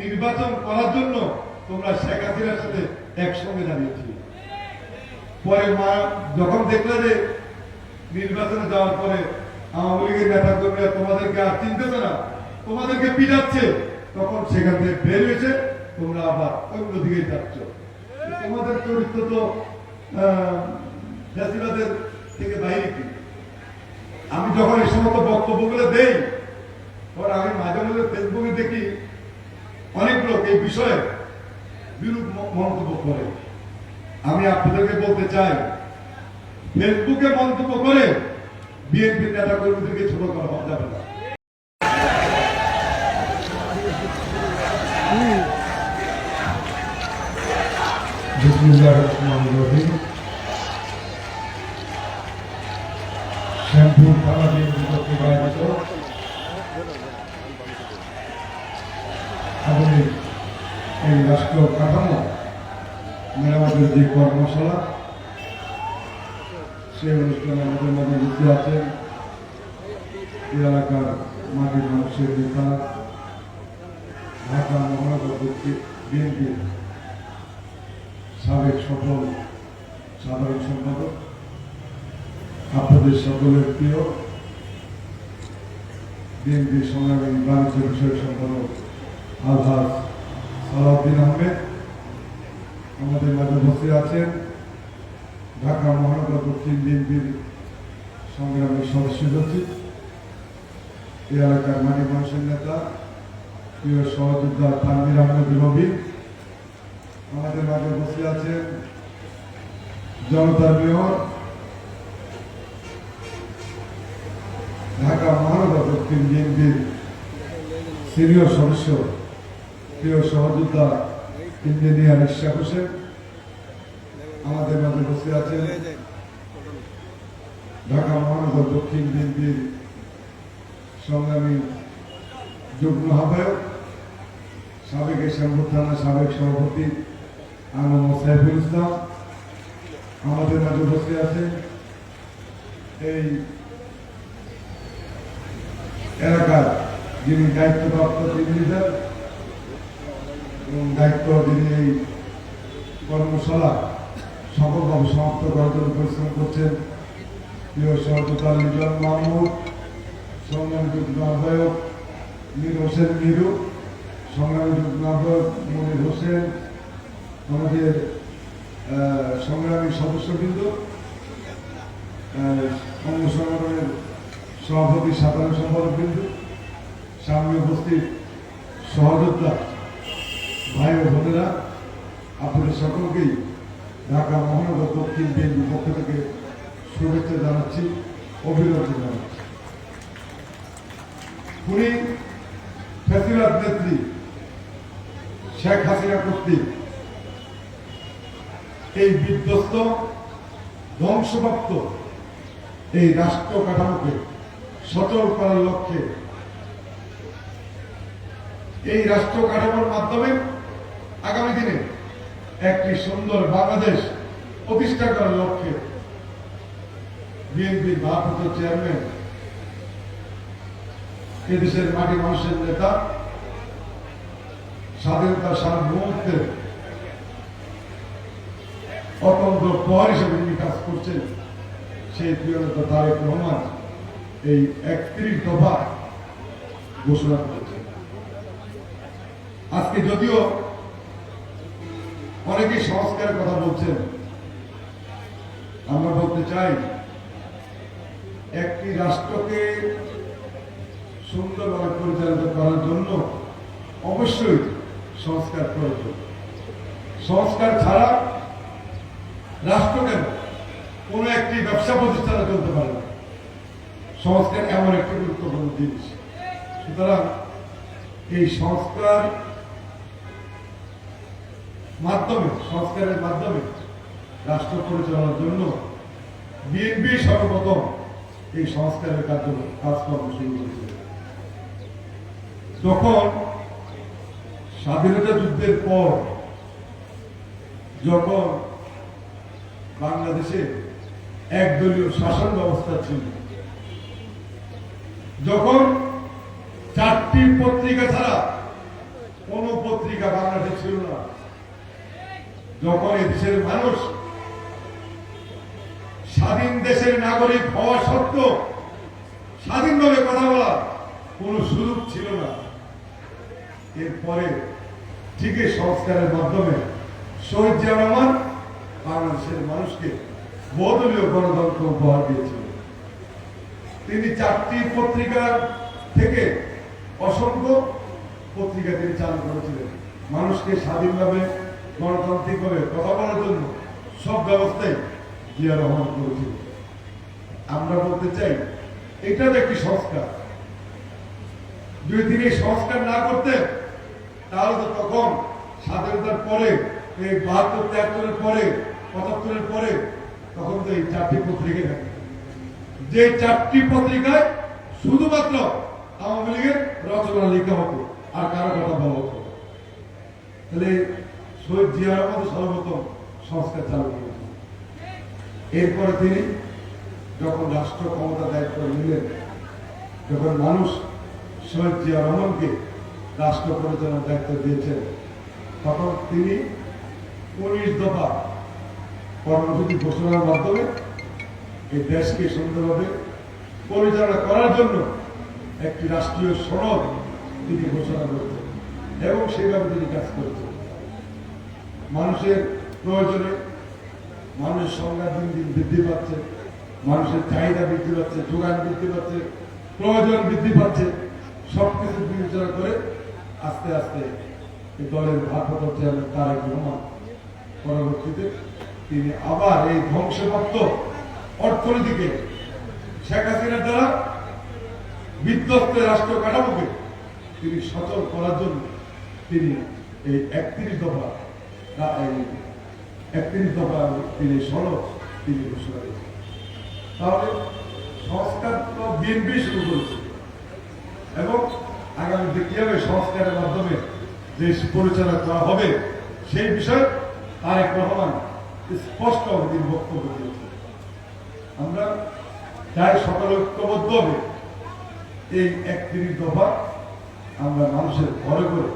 নির্বাচন করার জন্য তোমরা শেখ হাসিনার সাথে একসঙ্গে দাঁড়িয়েছিলে। পরে মা যখন দেখলে যে নির্বাচনে যাওয়ার পরে আওয়ামী লীগের নেতা কর্মীরা তোমাদেরকে আর চিনতেছে না, তোমাদেরকে পিটাচ্ছে, তখন সেখান থেকে বের হয়েছে, তোমরা আবার অন্যদিকে যাচ্ছ। তোমাদের চরিত্র তো জাতিবাদের থেকে বাইরে কি? আমি যখন এই সমস্ত বক্তব্যগুলো দেই তখন আমি মাঝে মাঝে ফেসবুকে দেখি অনেক লোক এই বিষয়ে বিরূপ মন্তব্য করে। আমি আপনাদেরকে বলতে চাই, ফেসবুকে মন্তব্য করে বিএনপি নেতা কর্মীদেরকে ছোট করা যাবে না শ্যামপুর থানা বিএনপি কর্তৃক আয়োজিত আমাদের এই রাষ্ট্র কাঠামো মেরামতের যে কর্মশালা। সেই অনুষ্ঠানে আমাদের মধ্যে যুক্ত আছেন। এলাকার মাটির মানুষের নেতা, ঢাকা মহানগর বিএনপির সাবেক সফল সাধারণ সম্পাদক, আপনাদের সকলের প্রিয় বিএনপি সংগ্রামী বাণিজ্য বিষয়ক সম্পাদক আলহাজ সালাউদ্দিন আহমেদ আমাদের মাঝে বসে আছেন ঢাকা মহানগর দক্ষিণ বিএনপির সংগ্রামী সদস্য সচিব এই এলাকার মাটি মানুষের নেতা, প্রিয় সহযোদ্ধা তানবির আহমেদ রবি। আমাদের মাঝে বসে আছেন জনতার মেয়র, ঢাকা মহানগর দক্ষিণ বিএনপির সিনিয়র সদস্য, প্রিয় সহযোদ্ধা ইঞ্জিনিয়ার ইশাক হোসেন আমাদের মাঝে বসে আছেন ঢাকা মহানগর দক্ষিণ বিএনপির সংগ্রামী যুগ্ম আহ্বায়ক, সাবেক শ্যামপুর থানা সাবেক সভাপতি আনন্দ সাইফুল ইসলাম। আমাদের মাঝে বসে আছে এই এলাকার যিনি দায়িত্বপ্রাপ্ত লিডার এবং দায়িত্ব যিনি এই কর্মশালা সফলভাবে সমাপ্ত করার জন্য পরিশ্রম করছেন প্রিয় সহযোগিতা লিজন মাহমুদ সংগ্রামী আহ্বায়ক মীর হোসেন মিরু সংগ্রামী যুগ্ম আহ্বায়ক মনির হোসেন, আমাদের সংগ্রামী সদস্যবৃন্দ অঙ্গ সংগঠনের সভাপতি সাধারণ সম্পাদক বিন্দু সামনে উপস্থিত সহযোদ্ধা ভাই ও বোনেরা, আপনাদের সকলকেই ঢাকা মহানগর দক্ষিণ বিএনপির পক্ষ থেকে শুভেচ্ছা জানাচ্ছি, অভিনন্দন জানাচ্ছি। উনি ফেসিলার নেত্রী, শেখ হাসিনা কর্তৃক এই বিধ্বস্ত, ধ্বংসপ্রাপ্ত এই রাষ্ট্র কাঠামোকে সচল করার লক্ষ্যে এই রাষ্ট্র কাঠামোর মাধ্যমে আগামী দিনে একটি সুন্দর বাংলাদেশ প্রতিষ্ঠা করার লক্ষ্যে বিএনপির ভারপ্রাপ্ত চেয়ারম্যান, এদেশের মাটি মানুষের নেতা, স্বাধীনতার সারা মুহূর্তের অতন্ত্র প্রহর হিসেবে যিনি কাজ করছেন, সেই প্রিয় নেতা তারেক রহমান এই একত্রিশ দফা ঘোষণা করেছেন। আজকে যদিও অনেকেই সংস্কারের কথা বলছেন। আমরা বলতে চাই, একটি রাষ্ট্রকে সুন্দরভাবে পরিচালিত করার জন্য অবশ্যই সংস্কার প্রয়োজন সংস্কার ছাড়া রাষ্ট্র কেন কোনো একটি ব্যবসা প্রতিষ্ঠানে চলতে পারে না। সংস্কার এমন একটি গুরুত্বপূর্ণ জিনিস। সুতরাং এই সংস্কার মাধ্যমে, সংস্কারের মাধ্যমে রাষ্ট্র পরিচালনার জন্য বিএনপি সর্বপ্রথম এই সংস্কারের কার্য কাজকর্ম শুরু করেছিল যখন স্বাধীনতা যুদ্ধের পর যখন বাংলাদেশে একদলীয় শাসন ব্যবস্থা ছিল, যখন চারটি পত্রিকা ছাড়া যখন এদেশের মানুষ স্বাধীন দেশের নাগরিক হওয়া সত্ত্বেও স্বাধীনভাবে কথা বলা কোনো সুযোগ ছিল না। এরপরে ঠিকই সংস্কারের মাধ্যমে শহীদ জিয়া রহমান বাংলাদেশের মানুষকে বহুদলীয় গণতন্ত্র উপহার দিয়েছিল। তিনি চারটি পত্রিকা থেকে অসংখ্য পত্রিকা তিনি চালু করেছিলেন। মানুষকে স্বাধীনভাবে গণতান্ত্রিকভাবে কথা বলার জন্য সব ব্যবস্থাই জিয়া রহমান করেছিলেন আমরা বলতে চাই, এটা একটি সংস্কার। যদি তিনি সংস্কার না করতেন, তাহলে তো তখন স্বাধীনতার পরে, এই বাহাত্তর, তিয়াত্তরের পরে, পঁচাত্তরের পরে তখন তো এই চারটি পত্রিকা থাকে। যে চারটি পত্রিকায় শুধুমাত্র আওয়ামী লীগের রচনা লেখা হতো আর কারও কথা বলা হতো তাহলে শহীদ জিয়া সর্বপ্রথম সংস্কার চালু এরপরে তিনি যখন রাষ্ট্র ক্ষমতা দায়িত্ব নিলেন, যখন মানুষ শহীদ জিয়া রহমানকে রাষ্ট্র পরিচালনার দায়িত্ব দিয়েছেন, তখন তিনি উনিশ দফা কর্মসূচি ঘোষণার মাধ্যমে এই দেশকে সুন্দরভাবে পরিচালনা করার জন্য একটি রাষ্ট্রীয় সনদ তিনি ঘোষণা করেছেন এবং সেভাবে তিনি কাজ করেছেন। মানুষের প্রয়োজনে মানুষের সংখ্যা দিন দিন বৃদ্ধি পাচ্ছে, মানুষের চাহিদা বৃদ্ধি পাচ্ছে, যোগান বৃদ্ধি পাচ্ছে, প্রয়োজন বৃদ্ধি পাচ্ছে, সবকিছু বিবেচনা করে আস্তে আস্তে এই দলের ভারপ্রাপ্ত চেয়ারম্যান তারেক রহমান পরবর্তীতে তিনি আবার এই ধ্বংসপ্রাপ্ত অর্থনীতিকে শেখ হাসিনার দ্বারা বিধ্বস্ত রাষ্ট্র কাঠামোকে তিনি সচল করার জন্য তিনি এই একত্রিশ দফা একত্রিশ দফা তিনি সনদ তিনি ঘোষণা করেছেন তাহলে সংস্কার তো বিএনপি শুরু করেছে এবং আগামীতে কীভাবে সংস্কারের মাধ্যমে দেশ পরিচালনা করা হবে, সেই বিষয়ে তারেক রহমান স্পষ্ট তিনি বক্তব্য দিয়েছেন। আমরা চাই সকলে ঐক্যবদ্ধ হবে এই একত্রিশ দফা আমরা মানুষের ঘরে ঘরে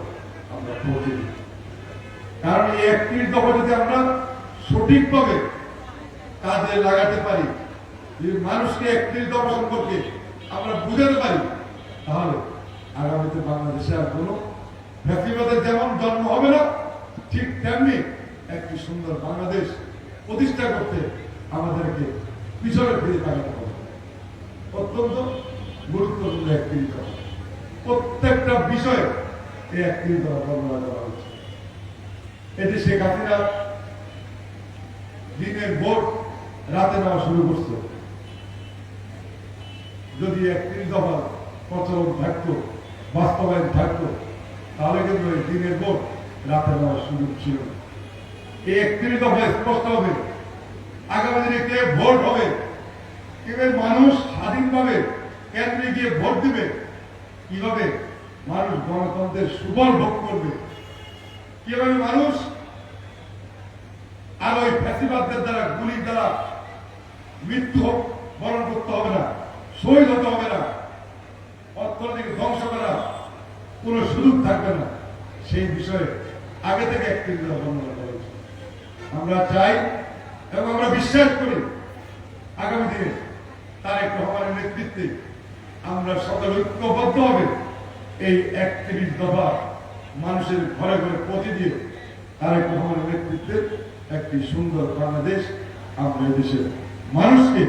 আমরা পৌঁছে দিই। কারণ এই একত্রিশ দফা যদি আমরা সঠিকভাবে কাজে লাগাতে পারি মানুষকে একত্রিশ দফা সম্পর্কে আমরা বুঝাতে পারি, তাহলে আগামীতে বাংলাদেশে আর কোনো ফ্যাসিবাদের যেমন জন্ম হবে না, ঠিক তেমনি একটি সুন্দর বাংলাদেশ প্রতিষ্ঠা করতে আমাদেরকে পিছনে ফিরে তাকাতে হবে। অত্যন্ত গুরুত্বপূর্ণ একটি প্রত্যেকটা বিষয়ে এই একটি বর্ণনা এটি শেখ হাসিনা দিনের ভোট রাতে নেওয়া শুরু করছে। যদি একত্রিশ দফা প্রচলন থাকতো, বাস্তবায়ন থাকতো, তাহলে কিন্তু এই দিনের ভোট রাতে নেওয়ার সুযোগ ছিল। এই একত্রিশ দফা স্পষ্ট হবে। আগামী দিনে কে ভোট হবে? কীভাবে মানুষ স্বাধীনভাবে কেন্দ্রে গিয়ে ভোট দিবে? কীভাবে? মানুষ গণতন্ত্রের সুবল ভোগ করবে? কীভাবে মানুষ? আর ওই ফ্যাসিবাদদের দ্বারা, গুলির দ্বারা মৃত্যু বরণ করতে হবে না, শহীদ হতে হবে না, অর্থনৈতিক ধ্বংস করা কোনো সুযোগ থাকবে না। সেই বিষয়ে আগে থেকে একটি। আমরা চাই এবং আমরা বিশ্বাস করি, আগামী দিনে তারেক রহমানের নেতৃত্বে আমরা সকল ঐক্যবদ্ধ হবে। এই একত্রিশ দফা মানুষের ঘরে ঘরে পৌঁছে দিয়ে তারেক রহমানের নেতৃত্বে একটি সুন্দর বাংলাদেশ আমরা এই দেশের মানুষকে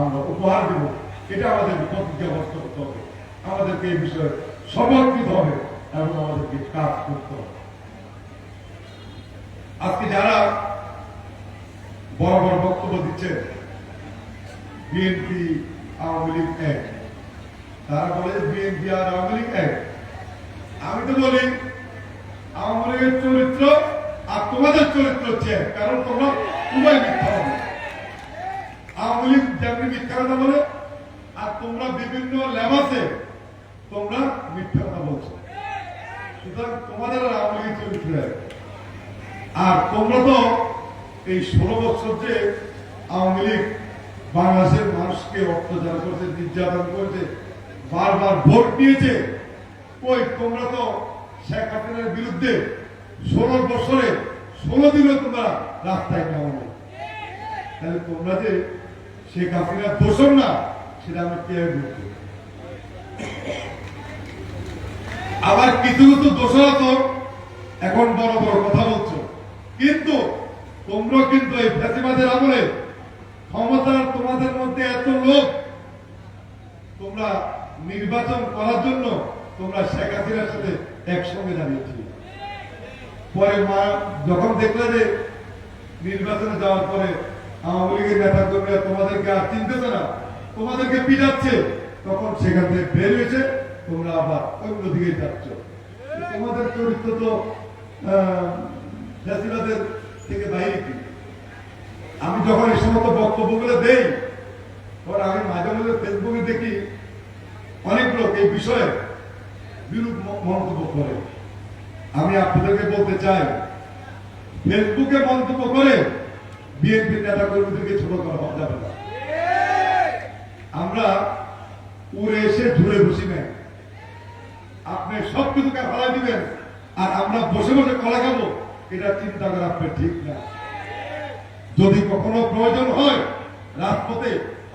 আমরা উপহার দেব। এটা আমাদের প্রতিজ্ঞাবদ্ধ করতে হবে আমাদেরকে এই বিষয়ে সমর্পিত হবে এবং আমাদেরকে কাজ করতে হবে। আজকে যারা বড় বড় বক্তব্য দিচ্ছে বিএনপি, আওয়ামী লীগ এক। তারা বলে বিএনপি আর আওয়ামী লীগ এক। আমি তো বলি লীগের চরিত্র আর তোমাদের চরিত্র হচ্ছে কারণ তোমরা উভয় মিথ্যা হবে আওয়ামী লীগ যেমনি মিথ্যা কথা বলে, আর তোমরা বিভিন্ন লেবাসে তোমরা মিথ্যা কথা বলছো। সুতরাং তোমাদের আওয়ামী লীগের চরিত্র আর তোমরা তো এই ষোলো বছর যে আওয়ামী লীগ বাংলাদেশের মানুষকে অত্যাচার করেছে, নির্যাতন করেছে, বারবার ভোট দিয়েছে, ওই তোমরা তো শেখ হাসিনার বিরুদ্ধে ষোলো বছরে ষোলো দিনও তোমরা রাস্তায় নামো তাহলে তোমরা যে শেখ হাসিনার দোষর না, সেটা আমি কে বুঝব আবার কিছু কিছু দোষরা তো এখন বড় বড় কথা বলছো। কিন্তু তোমরা কিন্তু এই ফ্যাসিবাদের আমলে ক্ষমতার তোমাদের মধ্যে এত লোক তোমরা নির্বাচন করার জন্য তোমরা শেখ হাসিনার সাথে একসঙ্গে দাঁড়িয়েছিলে পরে মা যখন দেখলে যে নির্বাচনে যাওয়ার পরে আওয়ামী লীগের নেতা কর্মীরা তোমাদেরকে আর চিনতেছে না, তোমাদেরকে পিটাচ্ছে, তখন সেখান থেকে বের হয়েছে, তোমরা আবার অন্যদিকে যাচ্ছ। তোমাদের চরিত্র তো ফ্যাসিবাদের থেকে বাইরে কি? আমি যখন এই সমস্ত বক্তব্যগুলো দেই আমি মাঝে মাঝে ফেসবুকে দেখি, অনেক লোক এই বিষয়ে বিরূপ মন্তব্য করে। আমি আপনাদেরকে বলতে চাই, ফেসবুকে মন্তব্য করে বিএনপি নেতা কর্মীদেরকে ছোট করা যাবে না। আমরা উড়ে এসে ঝুড়ে বসি নেই। আপনি সব কিছুকে হারাই দিবেন? আর আমরা বসে বসে কলা খাব, এটা চিন্তা করা আপনার ঠিক না। যদি কখনো প্রয়োজন হয়, রাজপথে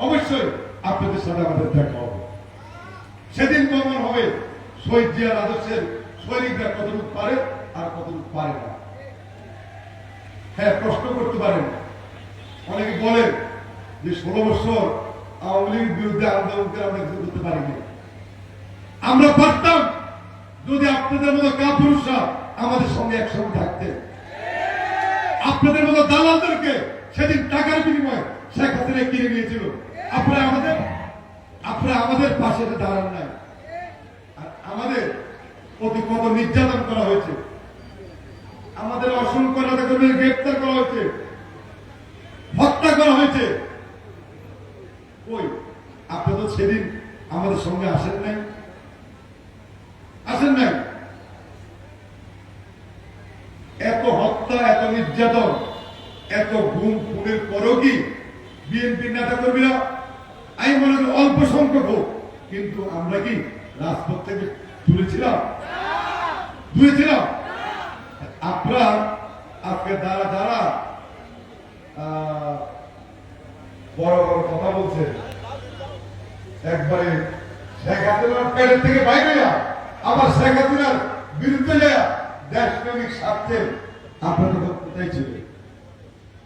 অবশ্যই আপনাদের সাথে আমাদের দেখা হবে। সেদিন প্রমাণ হবে শহীদ জিয়ার আদর্শের সৈনিকরা কতটুকু পারে আর কতটুকু পারে না। হ্যাঁ প্রশ্ন করতে পারেন। অনেকে বলেন যে ষোলো বছর আওয়ামী লীগের বিরুদ্ধে আন্দোলন করে আমরা কিছু করতে পারিনি। আমরা পারতাম যদি আপনাদের মতো কাপুরুষরা আমাদের সঙ্গে একসঙ্গে থাকতেন। আপনাদের মতো দালালদেরকে সেদিন টাকার বিনিময়ে শেখ হাসিনা কিনে নিয়েছিল। আপনারা আমাদের আপনারা আমাদের পাশে দাঁড়ান নাই। আমাদের প্রতি কত নির্যাতন করা হয়েছে। আমাদের অসংখ্য নেতা কর্মীদের গ্রেপ্তার করা হয়েছে। হত্যা করা হয়েছে। ওই আপনি তো সেদিন আমাদের সঙ্গে আসেন নাই। আসেন নাই। এত হত্যা, এত নির্যাতন, এত গুম খুনের পরেও কি বিএনপির নেতা কর্মীরা আমি মনে অল্প সংখ্যক হোক, কিন্তু আমরা কি রাজপথ থেকে তুলেছিলাম। তুলেছিলাম আপনারা আজকে দ্বারা দ্বারা বড় বড় কথা বলছেন একবারে শেখ হাসিনার পেটের থেকে বাইরে যা। আবার শেখ হাসিনার বিরুদ্ধে যায় দেশপ্রেমিক স্বার্থে আপনারা তো কোথায় ছিলেন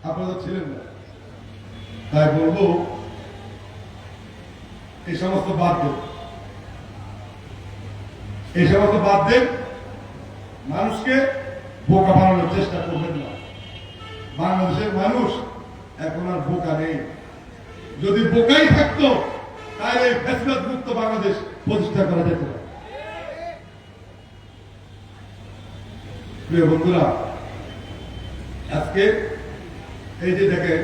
আপনারা তো ছিলেন না। তাই বলব, এই সমস্ত বাদ দেন। এই সমস্ত বাদ দেন। মানুষকে বোকা বানানোর চেষ্টা করবেন না। বাংলাদেশের মানুষ এখন আর বোকা নেই। যদি বোকাই থাকতো, তাহলে ফেসবাদ মুক্ত বাংলাদেশ প্রতিষ্ঠা করা যেত প্রিয় বন্ধুরা, আজকে এই যে দেখে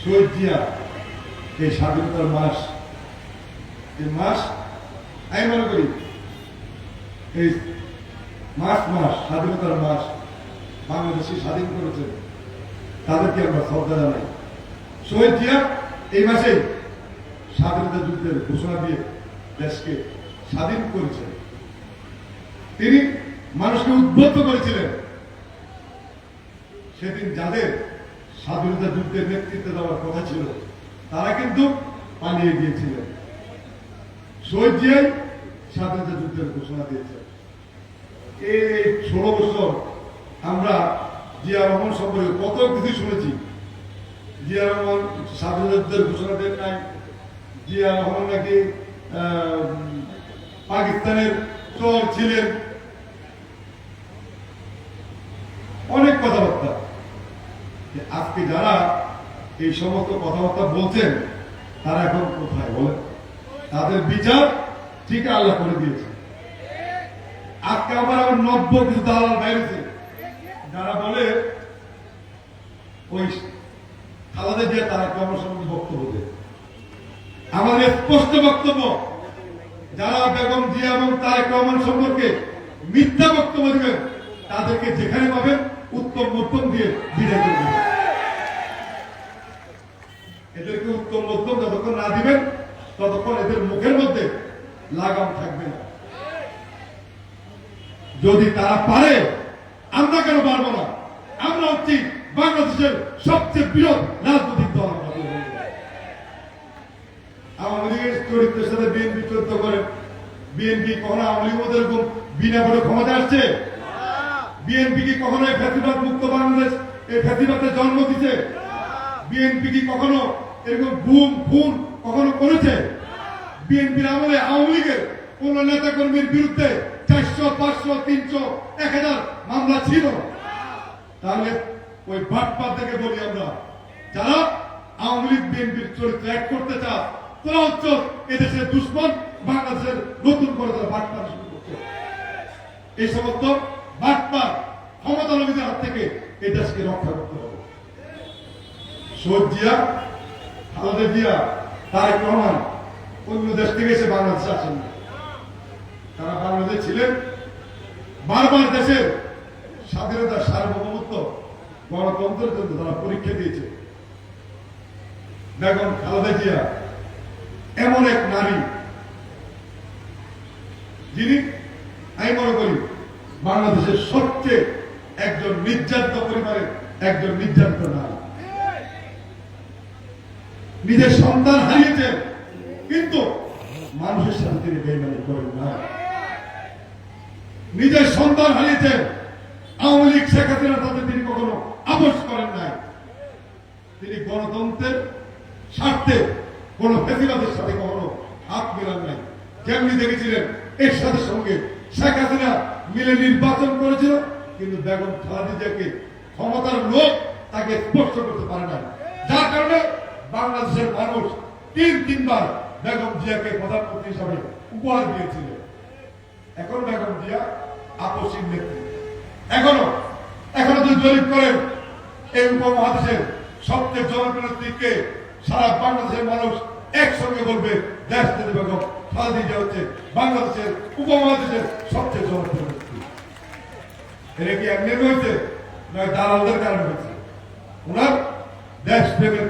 শহীদ জিয়া, এই স্বাধীনতার মাস, এই মাস আমি মনে করি এই মাস মাস, স্বাধীনতার মাস বাংলাদেশে স্বাধীন করেছে। তাদেরকে আমরা শ্রদ্ধা জানাই। শহীদ জিয়া, এই মাসে স্বাধীনতা যুদ্ধের ঘোষণা দিয়ে দেশকে স্বাধীন করেছেন তিনি মানুষকে উদ্বুদ্ধ করেছিলেন। সেদিন যাদের স্বাধীনতা যুদ্ধের নেতৃত্ব দেওয়ার কথা ছিল, তারা কিন্তু পালিয়ে গিয়েছিলেন। শহীদ জিয়াই স্বাধীনতা যুদ্ধের ঘোষণা দিয়েছেন এই ষোলো বছর আমরা জিয়া রহমান সম্পর্কে কত কিছু শুনেছি। জিয়া রহমান স্বাধীনতা যুদ্ধের ঘোষণা দেন নাই। জিয়া রহমান নাকি পাকিস্তানের চর ছিলেন। অনেক কথাবার্তা। আজকে যারা এই সমস্ত কথাবার্তা বলছেন, তারা এখন কোথায় বলেন? তাদের বিচার ঠিক আল্লাহ করে দিয়েছে। আজকে আবার আবার নব্য কিছু দালাল বাইরেছে। যারা বলে, ওই খালাদা দিয়ে তারা আমার সম্বন্ধে বক্তব্য দেয়। আমাদের স্পষ্ট বক্তব্য, যারা বেগম জিয়া এবং তারেক রহমান সম্পর্কে মিথ্যা বক্তব্য দিবেন, তাদেরকে যেখানে পাবেন উত্তম মধ্যম দিয়ে বিদায় করে দেবেন। এদেরকে উত্তম মধ্যম যতক্ষণ না দিবেন, ততক্ষণ এদের মুখের মধ্যে লাগাম থাকবে না। যদি তারা পারে, আমরা কেন পারব না? আমরাও হচ্ছি বাংলাদেশের সবচেয়ে বৃহৎ রাজনৈতিক দল আওয়ামী লীগের চরিত্রের সাথে বিএনপি চরিত্র করে। বিএনপি কখনো আওয়ামী লীগ এরকম বিনা ভোটে ক্ষমতা আসছে? বিএনপি কি কখনো এই ফ্যাসিবাদ মুক্ত বাংলাদেশ, এই ফ্যাসিবাদের জন্ম দিছে? বিএনপি কি কখনো এরকম গুম, খুন কখনো করেছে? বিএনপির আমলে আওয়ামী লীগের কোন নেতা কর্মীর বিরুদ্ধে চারশো, পাঁচশো, তিনশো, এক হাজার মামলা ছিল। তাহলে ওই বাটপার থেকে বলি আমরা, যারা আওয়ামী লীগ বিএনপির চরিত্র এক করতে চায়, তোরা হচ্ছে এদেশের দুশ্মন, বাংলাদেশের নতুন করে তারা বাটপার শুরু করছে। এই সমস্ত বাটপার ক্ষমতা লোকদের হাত থেকে এই দেশকে রক্ষা করতে হবে। শহীদ জিয়া, খালেদা জিয়া, তারেক রহমান অন্য দেশ থেকে এসে বাংলাদেশে আসেন তারা বাংলাদেশ ছিলেন। বারবার দেশের স্বাধীনতা, সার্বভৌমত্ব, গণতন্ত্রের জন্য তারা পরীক্ষা দিয়েছে। বেগম খালেদা জিয়া এমন এক নারী, যিনি আমি মনে করি বাংলাদেশের সবচেয়ে একজন নির্যাতিত পরিবারের একজন নির্যাতিত নারী। নিজের সন্তান হারিয়েছেন। কিন্তু মানুষের সাথে তিনি বেইমানি করেন না। নিজের সন্তান হারিয়েছেন আওয়ামী লীগ, শেখ হাসিনার সাথে তিনি কখনো আপোষ করেন নাই। তিনি গণতন্ত্রের স্বার্থে, কোন ফেসিবাদের সাথে কখনো হাত মিলান নাই। যেমনি দেখেছিলেন, এর সাথে সঙ্গে শেখ হাসিনা মিলে নির্বাচন করেছিল, কিন্তু বেগম খালেদা জিয়াকে ক্ষমতার লোক তাকে স্পর্শ করতে পারে না যার কারণে বাংলাদেশের মানুষ তিন তিনবার বেগম জিয়াকে প্রধানমন্ত্রী হিসাবে উপহার দিয়েছিল এখন বেগম জিয়া আপসীর নেত্রী। এখনও এখনও যদি জরিপ করেন, এই উপমহাদেশের সবচেয়ে জনপ্রিয় নেত্রীকে সারা বাংলাদেশের মানুষ একসঙ্গে বলবে, দেশ নেত্রী বেগম খালেদা জিয়া হচ্ছে বাংলাদেশের উপমহাদেশের সবচেয়ে জনপ্রিয় নেত্রী। এটা কি এমনি হয়েছে? নয় দালালদের কারণে হয়েছে। ওনার দেশ প্রেমের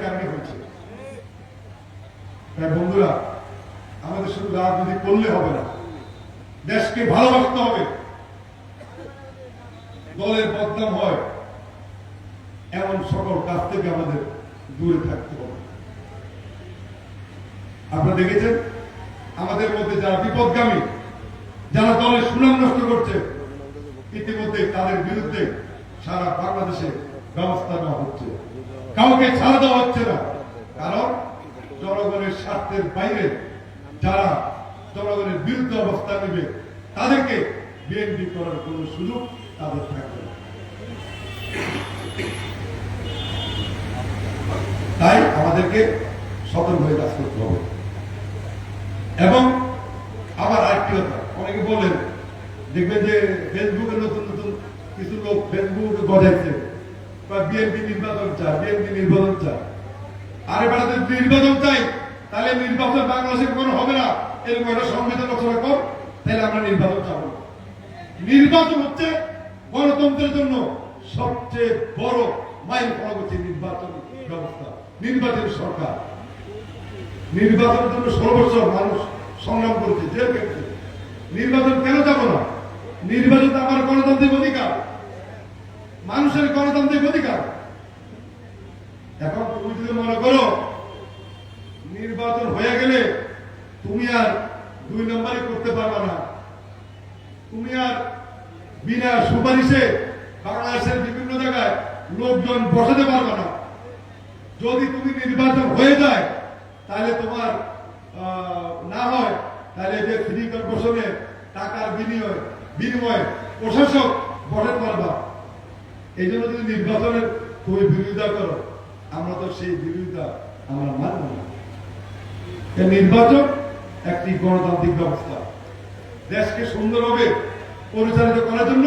তাই বন্ধুরা, আমাদের শুধু রাজনীতি করলে হবে না, দেশকে ভালোবাসতে হবে। দলের বদনাম হয়, এমন সকল কাজ থেকে আমাদের দূরে থাকতে হবে। আপনারা দেখেছেন, আমাদের মধ্যে যারা বিপদগামী, যারা দলের সুনাম নষ্ট করছে, ইতিমধ্যে তাদের বিরুদ্ধে সারা বাংলাদেশে ব্যবস্থা নেওয়া হচ্ছে। কাউকে ছাড়া দেওয়া হচ্ছে না, কারণ জনগণের স্বার্থের বাইরে যারা জনগণের বিরুদ্ধে অবস্থান নেবে, তাদেরকে বিএনপি করার কোন সুযোগ তাদের থাকবে না। তাই আমাদেরকে সতর্ক হয়ে কাজ করতে হবে। এবং আবার আরেকটি কথা, অনেকে বলেন, দেখবেন যে ফেসবুকে নতুন নতুন কিছু লোক ফেসবুক গজাইছে, বা বিএনপি নির্বাচন চায় বিএনপি নির্বাচন চায়। আরে বেড়াতে নির্বাচন চাই, তাহলে নির্বাচন বাংলাদেশে কোনো হবে না। এরকম একটা সংবিধান রচনা কর, তাহলে আমরা নির্বাচন চাবো। নির্বাচন হচ্ছে গণতন্ত্রের জন্য সবচেয়ে বড় মাইল ফলক হচ্ছে নির্বাচন ব্যবস্থা, নির্বাচন সরকার। নির্বাচনের জন্য বছর মানুষ সংগ্রাম করেছে, জেল কেটেছে নির্বাচন কেন যাব না? নির্বাচন আমার গণতান্ত্রিক অধিকার। মানুষের গণতান্ত্রিক অধিকার। এখন তুমি যদি মনে করো নির্বাচন হয়ে গেলে তুমি আর দুই নম্বরই করতে পারবে না। তুমি আর বিনা সুপারিশে বাংলাদেশের বিভিন্ন জায়গায় লোকজন বসাতে পারবে না। যদি তুমি নির্বাচন হয়ে যায়, তাহলে তোমার না হয়, তাহলে যে ফ্রি কর্পোরেশনে টাকার বিনিময়, বিনিময়ে প্রশাসক বসাতে পারবা। এই জন্য যদি নির্বাচনের তুমি বিরোধিতা করো। আমরা তো সেই বিরোধিতা আমরা মানব না। নির্বাচন একটি গণতান্ত্রিক ব্যবস্থা। দেশকে সুন্দরভাবে পরিচালিত করার জন্য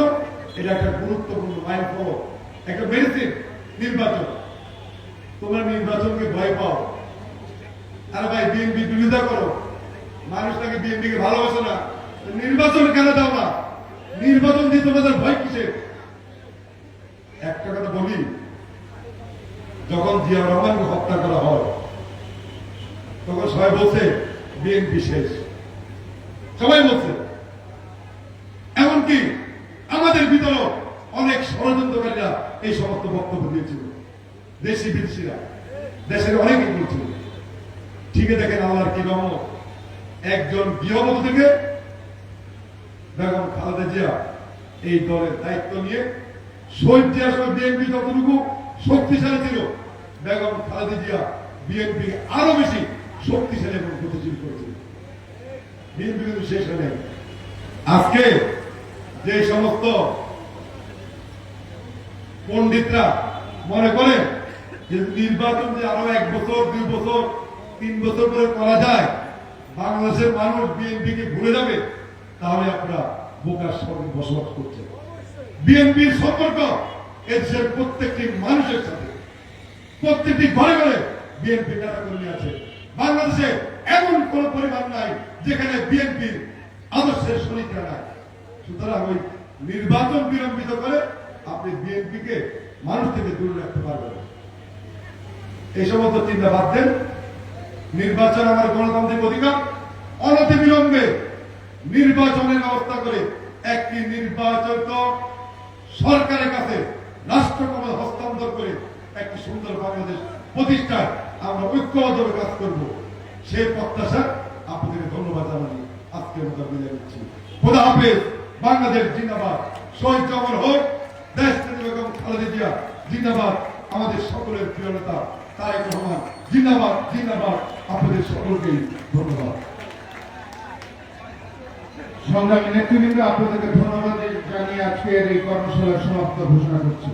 এটা একটা গুরুত্বপূর্ণ মাইল ফলক একটা মেডিসিন নির্বাচন। তোমরা নির্বাচনকে ভয় পাও। আর ভাই, বিএনপি বিরোধিতা করো। মানুষ নাকি বিএনপি কে ভালোবাসে না। নির্বাচন কেন দাও না? নির্বাচন দিয়ে তোমাদের ভয় কিসের? একটা কথা বলি যখন জিয়া রহমানকে হত্যা করা হয়, তখন সবাই বলছে, বিএনপি শেষ। সবাই বলছে। এমনকি আমাদের ভিতরেও অনেক ষড়যন্ত্রকারীরা এই সমস্ত বক্তব্য দিয়েছিল। দেশি বিদেশিরা, দেশের অনেকে বলছিল। ঠিক দেখেন আল্লাহর কি রহমত। একজন গৃহবধূ থেকে বেগম খালেদা জিয়া এই দলের দায়িত্ব নিয়ে শহীদ জিয়া বিএনপি যতটুকু শক্তিশালী ছিল। বেগম খালেদা জিয়া বিএনপি আরও বেশি শক্তিশালী এবং গতিশীল করেছিল। বিএনপি কিন্তু শেষ হয় আজকে যে সমস্ত পণ্ডিতরা মনে করেন যে নির্বাচন যে আরও এক বছর, দুই বছর, তিন বছর করে করা যায়, বাংলাদেশের মানুষ বিএনপি কে ভুলে যাবে, তাহলে আপনারা বোকার সঙ্গে বসবাস করছেন। বিএনপির সম্পর্ক এদেশের প্রত্যেকটি মানুষের সাথে, প্রত্যেকটি ঘরে ঘরে বিএনপি নেতা কর্মী আছে। বাংলাদেশে এমন কোন পরিবার নাই যেখানে বিএনপির আদর্শের শরীররা নাই। সুতরাং ওই নির্বাচন বিলম্বিত করে আপনি বিএনপি কে মানুষ থেকে দূরে রাখতে পারবেন এই সমস্ত চিন্তা বাদ দেন। নির্বাচন আমার গণতান্ত্রিক অধিকার। অনতি বিলম্বে নির্বাচনের ব্যবস্থা করে একটি নির্বাচিত সরকারের কাছে রাষ্ট্র ক্ষমতা হস্তান্তর করে একটি সুন্দর বাংলাদেশ প্রতিষ্ঠায় আমরা ঐক্যবদ্ধভাবে কাজ করব। সেই প্রত্যাশা আপনাদেরকে ধন্যবাদ জানাই। আজকে আমরা বিদায় নিচ্ছি। খোদা হাফেজ। বাংলাদেশ জিন্দাবাদ। শহীদ জমর হোক, দেশ বেগম খালেদা জিয়া জিন্দাবাদ। আমাদের সকলের প্রিয় নেতা তারেক রহমান জিন্দাবাদ জিন্দাবাদ। আপনাদের সকলকে ধন্যবাদ। সংগ্রামী নেতৃবৃন্দ, আপনাদেরকে ধন্যবাদ জানিয়ে আজকের এই কর্মশালা সমাপ্ত ঘোষণা করছি।